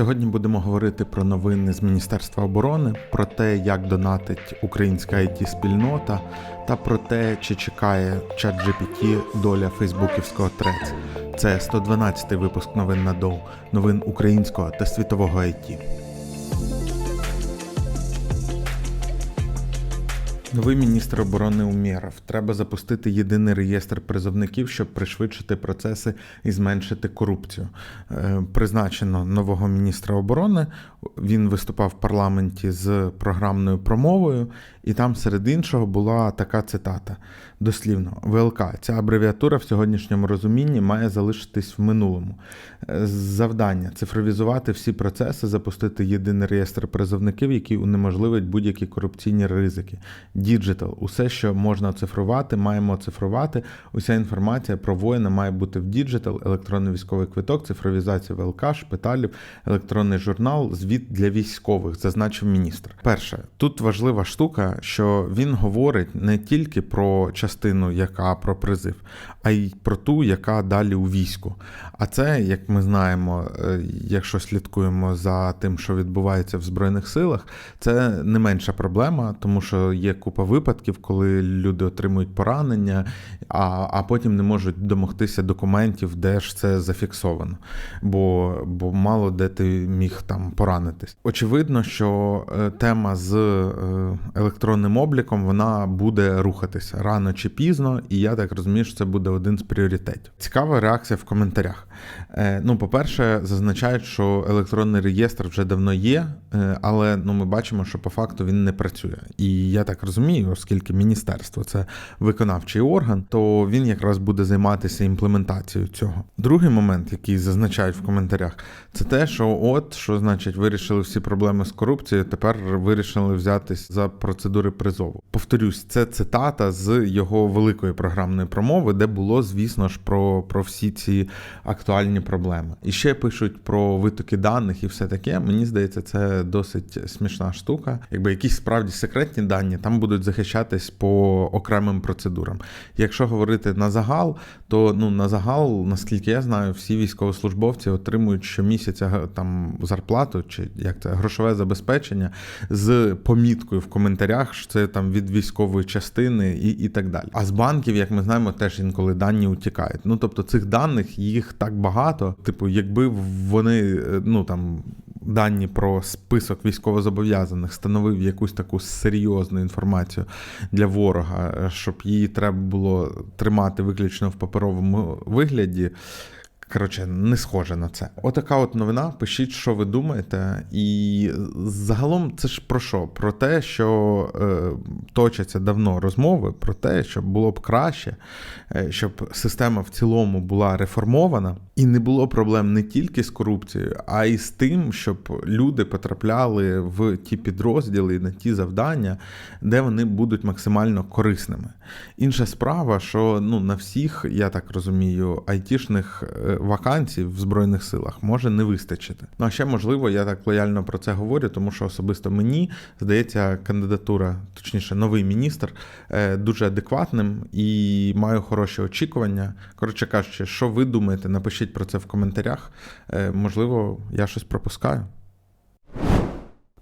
Сьогодні будемо говорити про новини з Міністерства оборони, про те, як донатить українська it спільнота та про те, чи чекає чат доля фейсбуківського трец. Це 112-й випуск новин на доу, новин українського та світового IT. Новий міністр оборони Умєров. Треба запустити єдиний реєстр призовників, щоб пришвидшити процеси і зменшити корупцію. Е, Призначено нового міністра оборони. Він виступав в парламенті з програмною промовою, і там, серед іншого, була така цитата: дослівно, ВЛК. Ця абревіатура в сьогоднішньому розумінні має залишитись в минулому. Е, Завдання цифровізувати всі процеси, запустити єдиний реєстр призовників, який унеможливить будь-які корупційні ризики. Діджитал, усе, що можна оцифрувати, маємо оцифрувати. Уся інформація про воїна має бути в діджитал, електронний військовий квиток, цифровізація ВЛК, шпиталів, електронний журнал, звіт для військових, зазначив міністр. Перше, тут важлива штука, що він говорить не тільки про частину, яка про призив, а й про ту, яка далі у війську. А це, як ми знаємо, е, якщо слідкуємо за тим, що відбувається в Збройних силах, це не менша проблема, тому що є купа випадків, коли люди отримують поранення, а, а потім не можуть домогтися документів, де ж це зафіксовано. Бо, бо мало де ти міг там поранитись. Очевидно, що е, тема з е, електронним обліком вона буде рухатися рано чи пізно, і я так розумію, що це буде один з пріоритетів. Цікава реакція в коментарях. Е, Ну, по-перше, зазначають, що електронний реєстр вже давно є, е, але ну, ми бачимо, що по факту він не працює. І я так розумію, оскільки міністерство це виконавчий орган, то він якраз буде займатися імплементацією цього. Другий момент, який зазначають в коментарях, це те, що от що значить вирішили всі проблеми з корупцією. Тепер вирішили взятись за процедури призову. Повторюсь, це цитата з його великої програмної промови, де було, звісно ж, про, про всі ці актуальні проблеми. І ще пишуть про витоки даних і все таке. Мені здається, це досить смішна штука. Якби якісь справді секретні дані там будуть захищатись по окремим процедурам. Якщо говорити на загал, то ну на загал, наскільки я знаю, всі військовослужбовці отримують щомісяця там зарплату чи як це грошове забезпечення з поміткою в коментарях, що це там від військової частини і, і так далі. А з банків, як ми знаємо, теж інколи дані утікають. Ну тобто цих даних їх так багато. Типу, якби вони е, ну там. Дані про список військовозобов'язаних становив якусь таку серйозну інформацію для ворога, щоб її треба було тримати виключно в паперовому вигляді. Коротше, не схоже на це. Отака от новина. Пишіть, що ви думаєте. І загалом це ж про що? Про те, що е, точаться давно розмови, про те, щоб було б краще, е, щоб система в цілому була реформована, і не було проблем не тільки з корупцією, а й з тим, щоб люди потрапляли в ті підрозділи, на ті завдання, де вони будуть максимально корисними. Інша справа, що ну на всіх, я так розумію, айтішних е, вакансій в Збройних силах може не вистачити. Ну а ще можливо, я так лояльно про це говорю, тому що особисто мені здається, кандидатура, точніше, новий міністр, е, дуже адекватним і маю хороші очікування. Коротше кажучи, що ви думаєте, напишіть про це в коментарях. Е, Можливо, я щось пропускаю.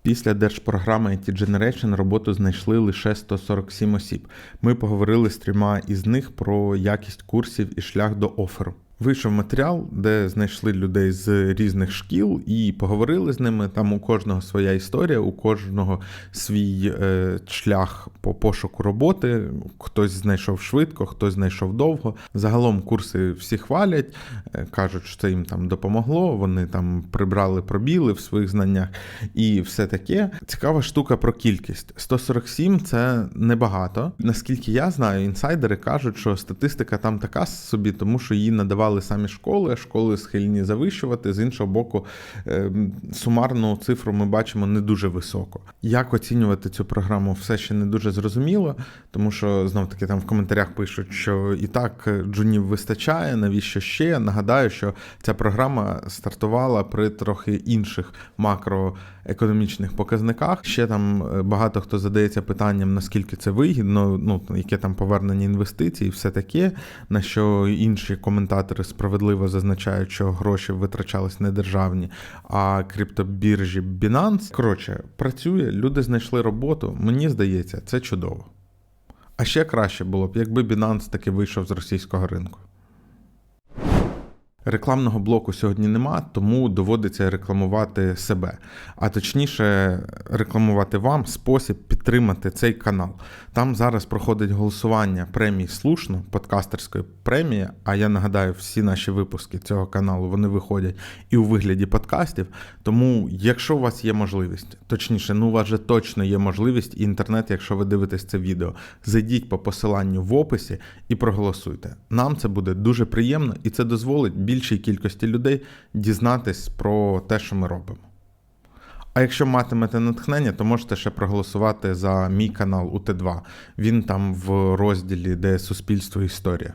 Після держпрограми IT Generation роботу знайшли лише 147 осіб. Ми поговорили з трьома із них про якість курсів і шлях до оферу. Вийшов матеріал, де знайшли людей з різних шкіл і поговорили з ними. Там у кожного своя історія, у кожного свій е, шлях по пошуку роботи. Хтось знайшов швидко, хтось знайшов довго. Загалом курси всі хвалять, е, кажуть, що це їм там допомогло. Вони там прибрали пробіли в своїх знаннях і все таке. Цікава штука про кількість. 147 це небагато. Наскільки я знаю, інсайдери кажуть, що статистика там така собі, тому що її надавали самі школи, школи схильні завищувати. З іншого боку, е, сумарну цифру ми бачимо не дуже високо. Як оцінювати цю програму, все ще не дуже зрозуміло, тому що знов таки там в коментарях пишуть, що і так джунів вистачає, навіщо ще. Нагадаю, що ця програма стартувала при трохи інших макроекономічних показниках. Ще там е, багато хто задається питанням, наскільки це вигідно, ну яке там повернення інвестицій, і все таке, на що інші коментатори справедливо зазначають, що гроші витрачались не державні, а криптобіржі Binance. Коротше, працює, люди знайшли роботу. Мені здається, це чудово. А ще краще було б, якби Binance таки вийшов з російського ринку. Рекламного блоку сьогодні нема, тому доводиться рекламувати себе, а точніше, рекламувати вам спосіб підтримати цей канал. Там зараз проходить голосування премії слушно, подкастерської премії. А я нагадаю, всі наші випуски цього каналу вони виходять і у вигляді подкастів. Тому, якщо у вас є можливість, точніше, ну у вас же точно є можливість і інтернет, якщо ви дивитесь це відео, зайдіть по посиланню в описі і проголосуйте. Нам це буде дуже приємно і це дозволить більшій кількості людей дізнатись про те, що ми робимо. А якщо матимете натхнення, то можете ще проголосувати за мій канал УТ2. Він там в розділі, де суспільство історія.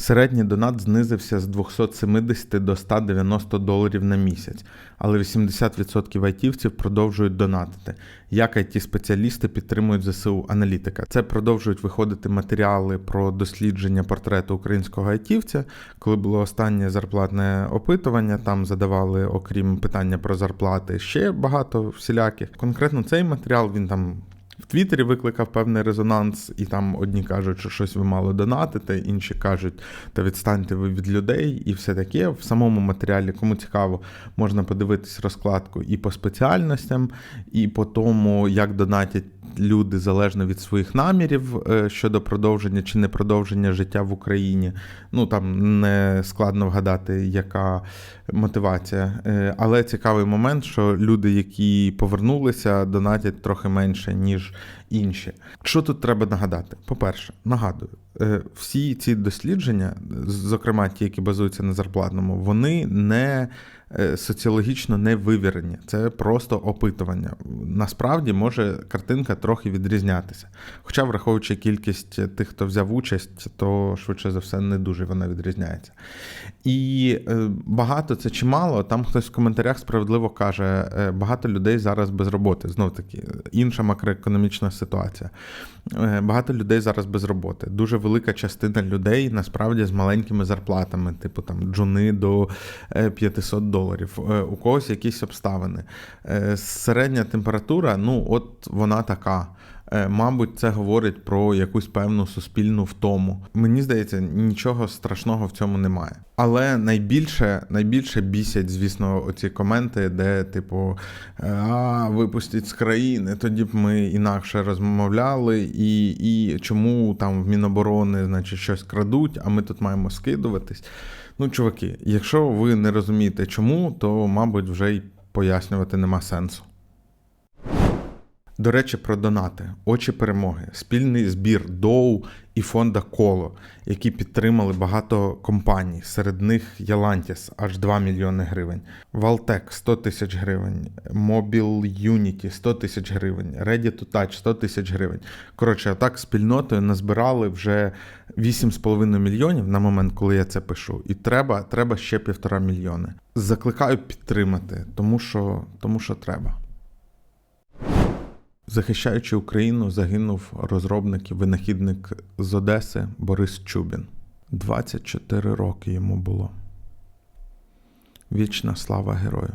Середній донат знизився з 270 до 190 доларів на місяць, але 80% айтівців продовжують донатити. Як it спеціалісти підтримують ЗСУ аналітика. Це продовжують виходити матеріали про дослідження портрету українського айтівця. Коли було останнє зарплатне опитування, там задавали, окрім питання про зарплати, ще багато всіляких. Конкретно цей матеріал він там в Твіттері викликав певний резонанс, і там одні кажуть, що щось ви мало донатите, інші кажуть, та відстаньте ви від людей, і все таке. В самому матеріалі, кому цікаво, можна подивитись розкладку і по спеціальностям, і по тому, як донатять. Люди залежно від своїх намірів е, щодо продовження чи не продовження життя в Україні. Ну там не складно вгадати, яка мотивація. Е, але цікавий момент, що люди, які повернулися, донатять трохи менше, ніж інші. Що тут треба нагадати? По-перше, нагадую, е, всі ці дослідження, зокрема ті, які базуються на зарплатному, вони не е, соціологічно не вивірені. Це просто опитування. Насправді може картинка трохи відрізнятися. Хоча, враховуючи кількість тих, хто взяв участь, то швидше за все не дуже вона відрізняється. І е, багато це чимало. Там хтось в коментарях справедливо каже, багато людей зараз без роботи. Знов таки, інша макроекономічна ситуація. Е, багато людей зараз без роботи. Дуже велика частина людей насправді з маленькими зарплатами, типу там джуни до 500 е, доларів. Е, у когось якісь обставини. Середня температура, ну от вона така. Е, мабуть, це говорить про якусь певну суспільну втому. Мені здається, нічого страшного в цьому немає. Але найбільше найбільше бісять, звісно, оці коменти, де, типу, а випустіть з країни, тоді б ми інакше розмовляли, і і чому там в Міноборони значить, щось крадуть, а ми тут маємо скидуватись. Ну, чуваки, якщо ви не розумієте чому, то, мабуть, вже й пояснювати нема сенсу. До речі, про донати, очі перемоги, спільний збір Доу і фонда Коло, які підтримали багато компаній. Серед них Ялантіс аж 2 мільйони гривень, Валтек 100 тисяч гривень, Mobile Unity 100 тисяч гривень, Ready to Touch 100 тисяч гривень. Коротше, так спільнотою назбирали вже 8,5 мільйонів на момент, коли я це пишу. І треба треба ще півтора мільйони. Закликаю підтримати, тому що, тому що треба. Захищаючи Україну, загинув розробник і винахідник з Одеси Борис Чубін. 24 роки йому було. Вічна слава герою!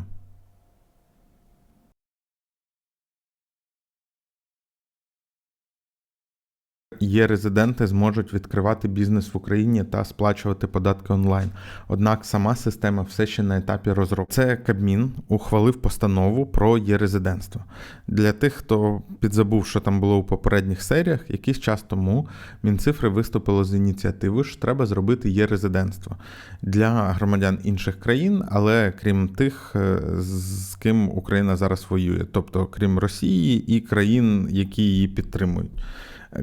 Є резиденти зможуть відкривати бізнес в Україні та сплачувати податки онлайн. Однак сама система все ще на етапі розробки. Це Кабмін ухвалив постанову про є-резидентство. Для тих, хто підзабув, що там було у попередніх серіях, якийсь час тому Мінцифри виступило з ініціативою, що треба зробити є-резидентство для громадян інших країн, але крім тих, е, з ким Україна зараз воює, тобто крім Росії і країн, які її підтримують.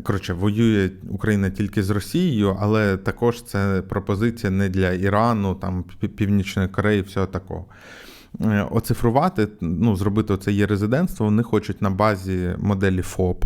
Коротше, воює Україна тільки з Росією, але також це пропозиція не для Ірану, там Північної Кореї, всього такого. Е, оцифрувати, ну, зробити це є резидентство, вони хочуть на базі моделі ФОП.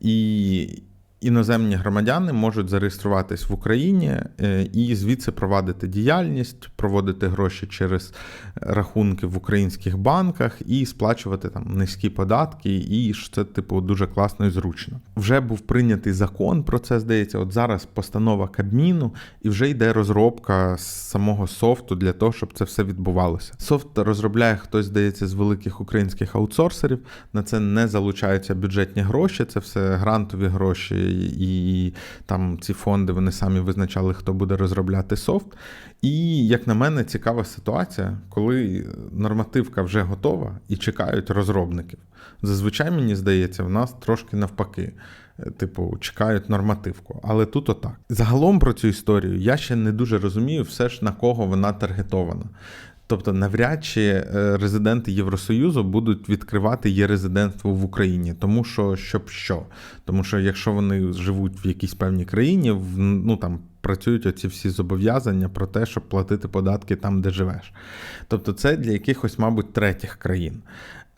І іноземні громадяни можуть зареєструватись в Україні е, і звідси провадити діяльність, проводити гроші через рахунки в українських банках і сплачувати там низькі податки, і це типу дуже класно і зручно. Вже був прийнятий закон про це. Здається, от зараз постанова Кабміну, і вже йде розробка самого софту для того, щоб це все відбувалося. Софт розробляє хтось, здається, з великих українських аутсорсерів. На це не залучаються бюджетні гроші, це все грантові гроші і там ці фонди вони самі визначали, хто буде розробляти софт. І, як на мене, цікава ситуація, коли нормативка вже готова і чекають розробників. Зазвичай мені здається, в нас трошки навпаки. Типу, чекають нормативку, але тут отак. Загалом про цю історію я ще не дуже розумію, все ж на кого вона таргетована. Тобто, навряд чи е, резиденти Євросоюзу будуть відкривати є резидентство в Україні, тому що щоб що? Тому що якщо вони живуть в якійсь певній країні, в, ну там працюють оці всі зобов'язання про те, щоб платити податки там, де живеш. Тобто, це для якихось, мабуть, третіх країн.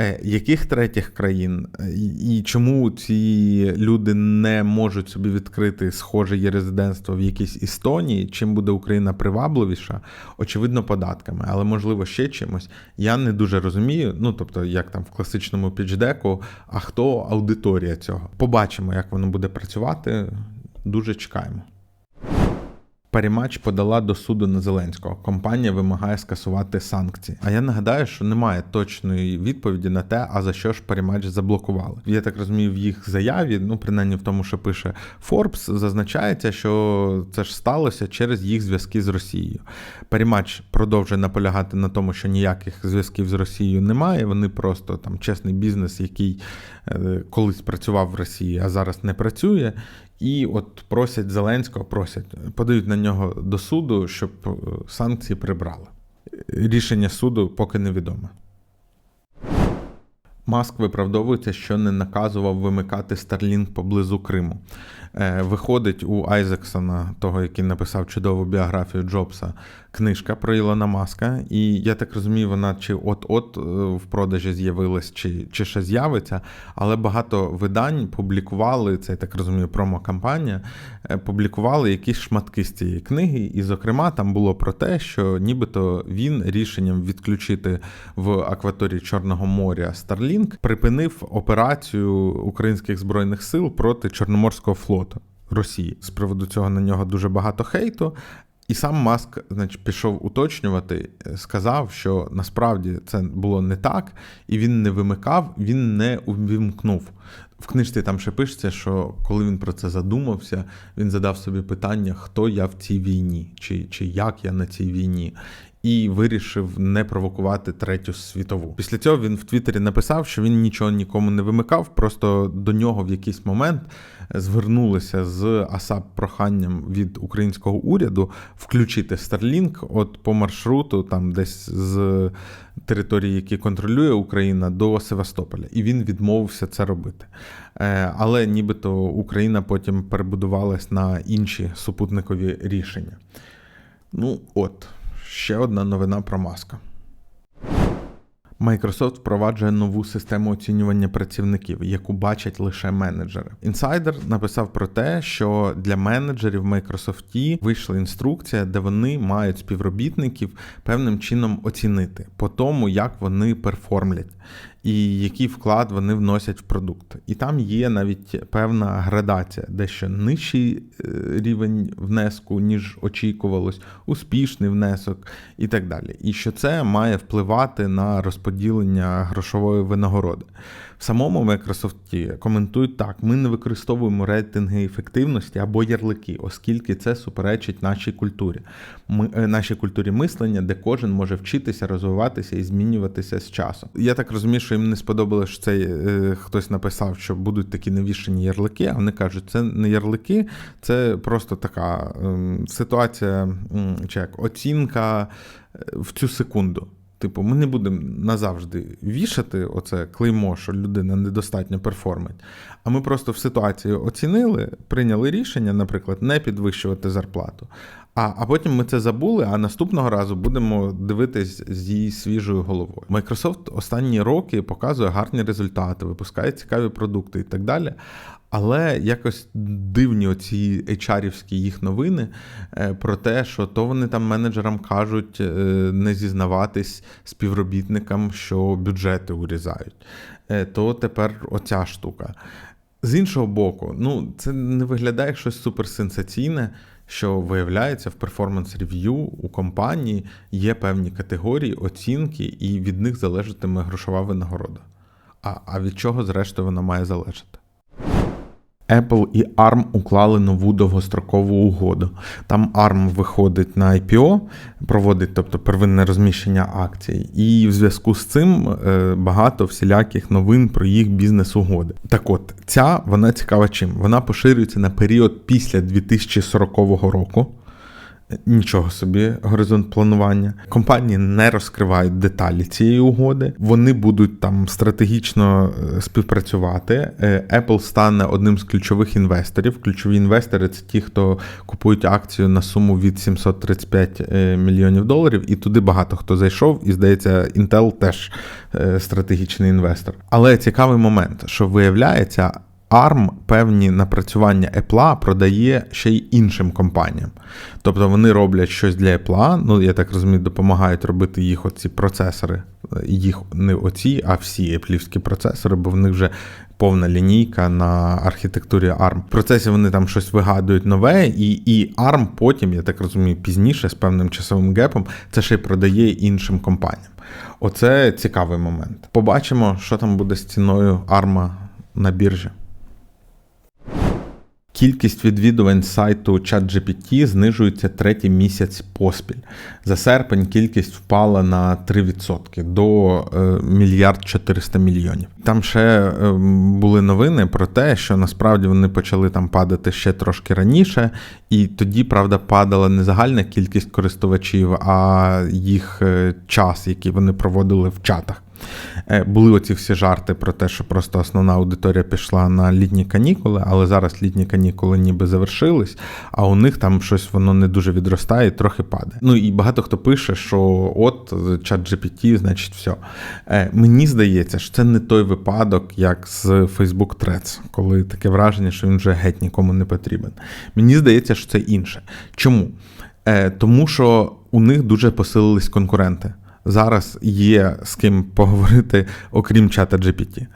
Е, яких третіх країн і чому ці люди не можуть собі відкрити схоже є резидентство в якійсь Естонії? Чим буде Україна привабливіша? Очевидно, податками, але можливо ще чимось. Я не дуже розумію. Ну тобто, як там в класичному пічдеку, а хто аудиторія цього? Побачимо, як воно буде працювати. Дуже чекаємо. Парімач подала до суду на Зеленського. Компанія вимагає скасувати санкції. А я нагадаю, що немає точної відповіді на те, а за що ж Парімач заблокували. Я так розумію, в їх заяві, ну принаймні в тому, що пише Forbes, зазначається, що це ж сталося через їх зв'язки з Росією. Парімач продовжує наполягати на тому, що ніяких зв'язків з Росією немає. Вони просто там чесний бізнес, який е, колись працював в Росії, а зараз не працює. І от просять Зеленського, просять, подають на нього до суду, щоб е, санкції прибрали. Рішення суду поки невідоме. Маск виправдовується, що не наказував вимикати Starlink поблизу Криму. Е, виходить у Айзексона, того, який написав чудову біографію Джобса, книжка про Ілона Маска. І я так розумію, вона чи от-от е, в продажі з'явилась, чи чи ще з'явиться. Але багато видань публікували це, я так розумію, промо-кампанія, е, публікували якісь шматки з цієї книги. І, зокрема, там було про те, що нібито він рішенням відключити в акваторії Чорного моря Starlink припинив операцію українських збройних сил проти Чорноморського флоту. Росії з приводу цього на нього дуже багато хейту, і сам Маск значить, пішов уточнювати, е, сказав, що насправді це було не так, і він не вимикав, він не увімкнув. В книжці там ще пишеться, що коли він про це задумався, він задав собі питання, хто я в цій війні, чи, чи як я на цій війні. І вирішив не провокувати третю світову. Після цього він в Твіттері написав, що він нічого нікому не вимикав, просто до нього в якийсь момент звернулися з АСАП проханням від українського уряду включити Starlink от по маршруту, там десь з території, які контролює Україна, до Севастополя, і він відмовився це робити. Е, але нібито Україна потім перебудувалась на інші супутникові рішення. Ну от, ще одна новина про маска. Microsoft впроваджує нову систему оцінювання працівників, яку бачать лише менеджери. Інсайдер написав про те, що для менеджерів в Microsoft вийшла інструкція, де вони мають співробітників певним чином оцінити по тому, як вони перформлять і який вклад вони вносять в продукт. І там є навіть певна градація, дещо нижчий е, рівень внеску, ніж очікувалось, успішний внесок і так далі. І що це має впливати на розподілення грошової винагороди. В самому Microsoft коментують так: ми не використовуємо рейтинги ефективності або ярлики, оскільки це суперечить нашій культурі, ми, е, нашій культурі мислення, де кожен може вчитися, розвиватися і змінюватися з часом. Я так розумію, що їм не сподобалось, що це е, хтось написав, що будуть такі навішені ярлики, а вони кажуть, це не ярлики, це просто така е, ситуація, чи як оцінка е, в цю секунду. Типу, ми не будемо назавжди вішати оце клеймо, що людина недостатньо перформить. А ми просто в ситуації оцінили, прийняли рішення, наприклад, не підвищувати зарплату. А а потім ми це забули, а наступного разу будемо дивитись з її свіжою головою. Microsoft останні роки показує гарні результати, випускає цікаві продукти і так далі. Але якось дивні оці HR-івські їх новини е, про те, що то вони там менеджерам кажуть е, не зізнаватись співробітникам, що бюджети урізають. Е, То тепер оця штука. З іншого боку, ну це не виглядає щось суперсенсаційне, що виявляється в перформанс рев'ю у компанії є певні категорії, оцінки, і від них залежатиме грошова винагорода. А, а від чого, зрештою, вона має залежати? Apple і ARM уклали нову довгострокову угоду. Там ARM виходить на IPO, проводить тобто первинне розміщення акцій, і в зв'язку з цим е, багато всіляких новин про їх бізнес-угоди. Так от, ця вона цікава чим? Вона поширюється на період після 2040 року. Нічого собі, горизонт планування. Компанії не розкривають деталі цієї угоди. Вони будуть там стратегічно е, співпрацювати. Е, Apple стане одним з ключових інвесторів. Ключові інвестори це ті, хто купують акцію на суму від 735 е, мільйонів доларів, і туди багато хто зайшов. І здається, Intel теж стратегічний інвестор. Але цікавий момент, що виявляється. ARM певні напрацювання Apple продає ще й іншим компаніям. Тобто вони роблять щось для Apple, ну я так розумію, допомагають робити їх оці процесори, їх не оці, а всі Apple процесори, бо в них вже повна лінійка на архітектурі ARM. В процесі вони там щось вигадують нове, і і ARM потім, я так розумію, пізніше з певним часовим гепом це ще й продає іншим компаніям. Оце цікавий момент. Побачимо, що там буде з ціною ARM на біржі. Кількість відвідувань сайту ChatGPT знижується третій місяць поспіль. За серпень кількість впала на 3% до е, мільярд 400 мільйонів. Там ще е, були новини про те, що насправді вони почали там падати ще трошки раніше, і тоді, правда, падала не загальна кількість користувачів, а їх е, час, який вони проводили в чатах. Е, були оці всі жарти про те, що просто основна аудиторія пішла на літні канікули, але зараз літні канікули ніби завершились, а у них там щось воно не дуже відростає, трохи падає. Ну і багато хто пише, що от чат GPT, значить, все. Мені здається, що це не той випадок, як з Facebook Threads, коли таке враження, що він вже геть нікому не потрібен. Мені здається, що це інше. Чому? Е, тому що у них дуже посилились конкуренти зараз є з ким поговорити, окрім чата GPT.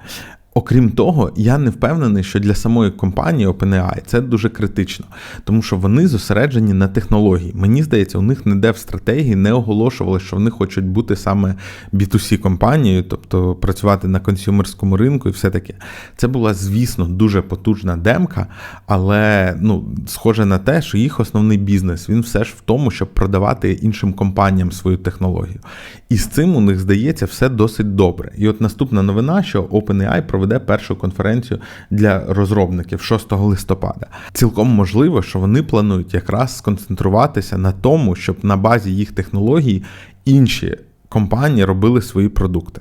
Окрім того, я не впевнений, що для самої компанії OpenAI це дуже критично, тому що вони зосереджені на технології. Мені здається, у них ніде в стратегії не оголошували, що вони хочуть бути саме B2C компанією, тобто працювати на консюмерському ринку і все таке. Це була, звісно, дуже потужна демка, але ну, схоже на те, що їх основний бізнес він все ж в тому, щоб продавати іншим компаніям свою технологію. І з цим у них здається все досить добре. І от наступна новина, що OpenAI проведе проведе першу конференцію для розробників 6 листопада. Цілком можливо, що вони планують якраз сконцентруватися на тому, щоб на базі їх технологій інші компанії робили свої продукти.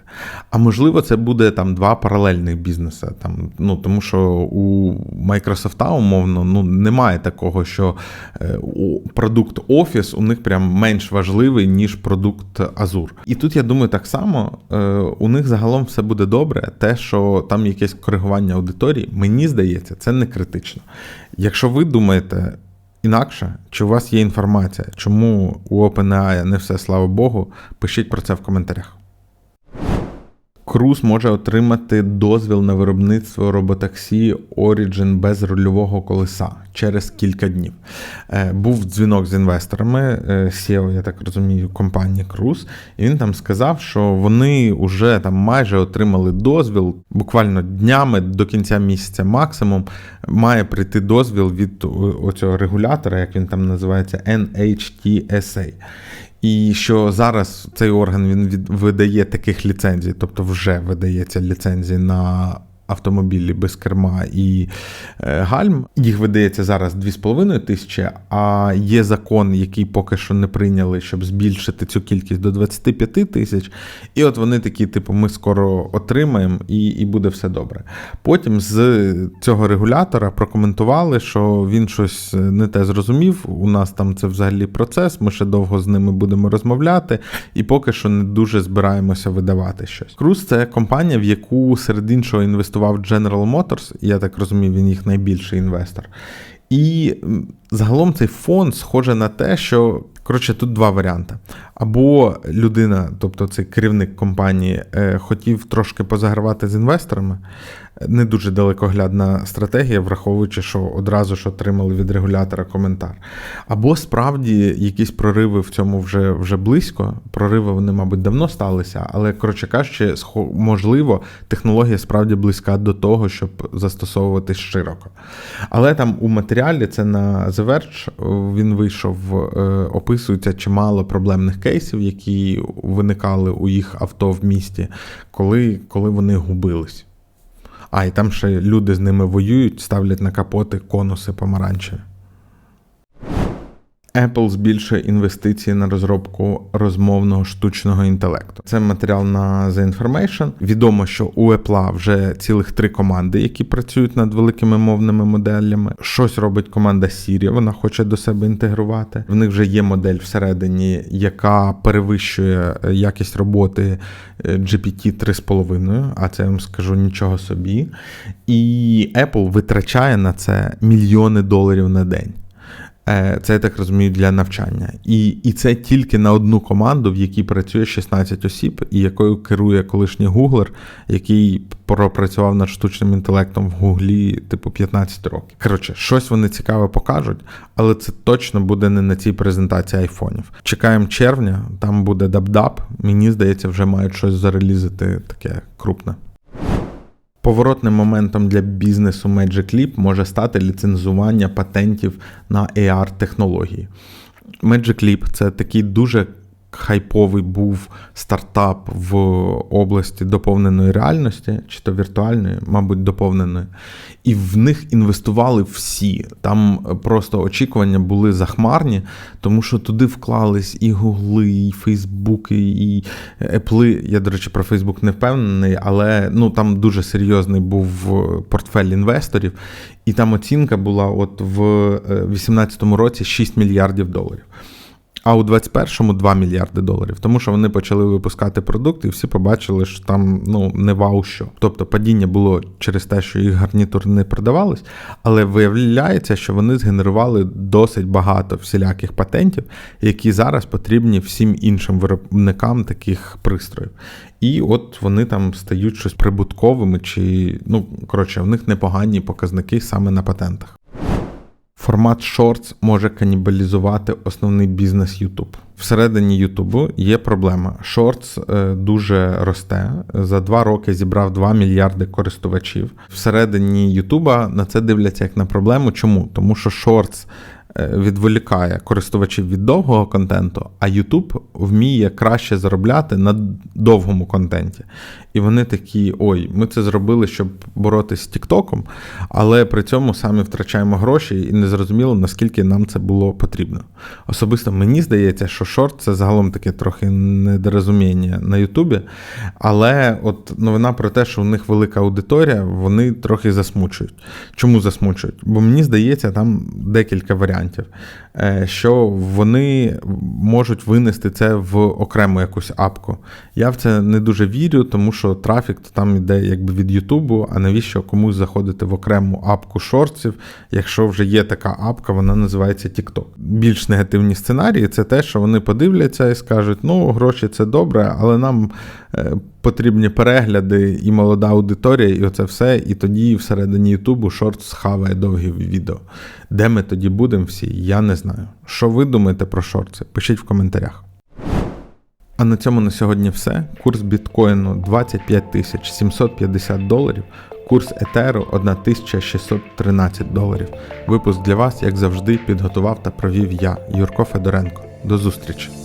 А можливо, це буде там два паралельних бізнеси. Там, ну, Тому що у Microsoft, умовно, ну, немає такого, що е, продукт Office у них прям менш важливий, ніж продукт Azure. І тут я думаю, так само е, у них загалом все буде добре. Те, що там якесь коригування аудиторії, мені здається, це не критично. Якщо ви думаєте, інакше, чи у вас є інформація, чому у OpenAI не все слава Богу, пишіть про це в коментарях. Круз може отримати дозвіл на виробництво роботаксі Origin без рульового колеса через кілька днів. Е, був дзвінок з інвесторами, е, SEO, я так розумію, компанії Круз, і він там сказав, що вони вже там майже отримали дозвіл, буквально днями до кінця місяця максимум має прийти дозвіл від оцього регулятора, як він там називається, NHTSA. І що зараз цей орган він видає таких ліцензій, тобто вже видається ліцензії на автомобілі без керма і е, гальм. Їх видається зараз 2,5 тисячі, а є закон, який поки що не прийняли, щоб збільшити цю кількість до 25 тисяч. І от вони такі, типу, ми скоро отримаємо і, і буде все добре. Потім з цього регулятора прокоментували, що він щось не те зрозумів. У нас там це взагалі процес, ми ще довго з ними будемо розмовляти, і поки що не дуже збираємося видавати щось. Круз це компанія, в яку серед іншого інвестують інвестував General Motors, я так розумію, він їх найбільший інвестор. І загалом цей фонд схоже на те, що коротше тут два варіанти. Або людина, тобто цей керівник компанії, е, хотів трошки позагравати з інвесторами. Не дуже далекоглядна стратегія, враховуючи, що одразу ж отримали від регулятора коментар. Або справді якісь прориви в цьому вже вже близько. Прориви вони, мабуть, давно сталися, але коротше кажучи, можливо, технологія справді близька до того, щоб застосовуватись широко. Але там у матеріалі це на The він вийшов, е, описується чимало проблемних кейсів, які виникали у їх авто в місті, коли, коли вони губились. А, і там ще люди з ними воюють, ставлять на капоти конуси помаранчеві. Apple збільшує інвестиції на розробку розмовного штучного інтелекту. Це матеріал на The Information. Відомо, що у Apple вже цілих три команди, які працюють над великими мовними моделями. Щось робить команда Siri, вона хоче до себе інтегрувати. В них вже є модель всередині, яка перевищує е, якість роботи е, GPT 3,5, а це я вам скажу нічого собі. І Apple витрачає на це мільйони доларів на день. Е, Це я так розумію для навчання. І, і це тільки на одну команду, в якій працює 16 осіб, і якою керує колишній гуглер, який пропрацював над штучним інтелектом в Гуглі, типу, 15 років. Коротше, щось вони цікаве покажуть, але це точно буде не на цій презентації айфонів. Чекаємо червня, там буде дабдаб. Мені здається, вже мають щось зарелізити таке крупне. Поворотним моментом для бізнесу Magic Leap може стати ліцензування патентів на AR-технології. Magic Leap – це такий дуже хайповий був стартап в області доповненої реальності, чи то віртуальної, мабуть, доповненої. І в них інвестували всі. Там просто очікування були захмарні, тому що туди вклались і Гугли, і Фейсбуки, і Apple. Я, до речі, про Фейсбук не впевнений, але ну, там дуже серйозний був портфель інвесторів. І там оцінка була от в 2018 році 6 мільярдів доларів. А у 21-му 2 мільярди доларів, тому що вони почали випускати продукти, і всі побачили, що там ну не вау що. Тобто падіння було через те, що їх гарнітур не продавались, але виявляється, що вони згенерували досить багато всіляких патентів, які зараз потрібні всім іншим виробникам таких пристроїв. І от вони там стають щось прибутковими, чи ну коротше, в них непогані показники саме на патентах. Формат Shorts може канібалізувати основний бізнес YouTube. Всередині YouTube є проблема. Shorts е, дуже росте. За два роки зібрав 2 мільярди користувачів. Всередині YouTube на це дивляться як на проблему. Чому? Тому що е, відволікає користувачів від довгого контенту, а YouTube вміє краще заробляти на довгому контенті. І вони такі: ой, ми це зробили, щоб боротися з Тіктоком, але при цьому самі втрачаємо гроші і не зрозуміло, наскільки нам це було потрібно. Особисто мені здається, що шорт це загалом таке трохи недорозуміння на Ютубі. Але от новина про те, що у них велика аудиторія, вони трохи засмучують. Чому засмучують? Бо мені здається, там декілька варіантів, е, що вони можуть винести це в окрему якусь апку. Я в це не дуже вірю, тому що трафік то там йде якби від Ютубу, а навіщо комусь заходити в окрему апку шортсів, якщо вже є така апка, вона називається TikTok. Більш негативні сценарії це те, що вони подивляться і скажуть, ну, гроші це добре, але нам е, потрібні перегляди і молода аудиторія, і оце все. І тоді всередині Ютубу шорт схаває довгі відео. Де ми тоді будемо всі, я не знаю. Що ви думаєте про шорти? Пишіть в коментарях. А на цьому на сьогодні все. Курс біткоїну 25 750 доларів, курс етеру 1613 доларів. Випуск для вас, як завжди, підготував та провів я, Юрко Федоренко. До зустрічі!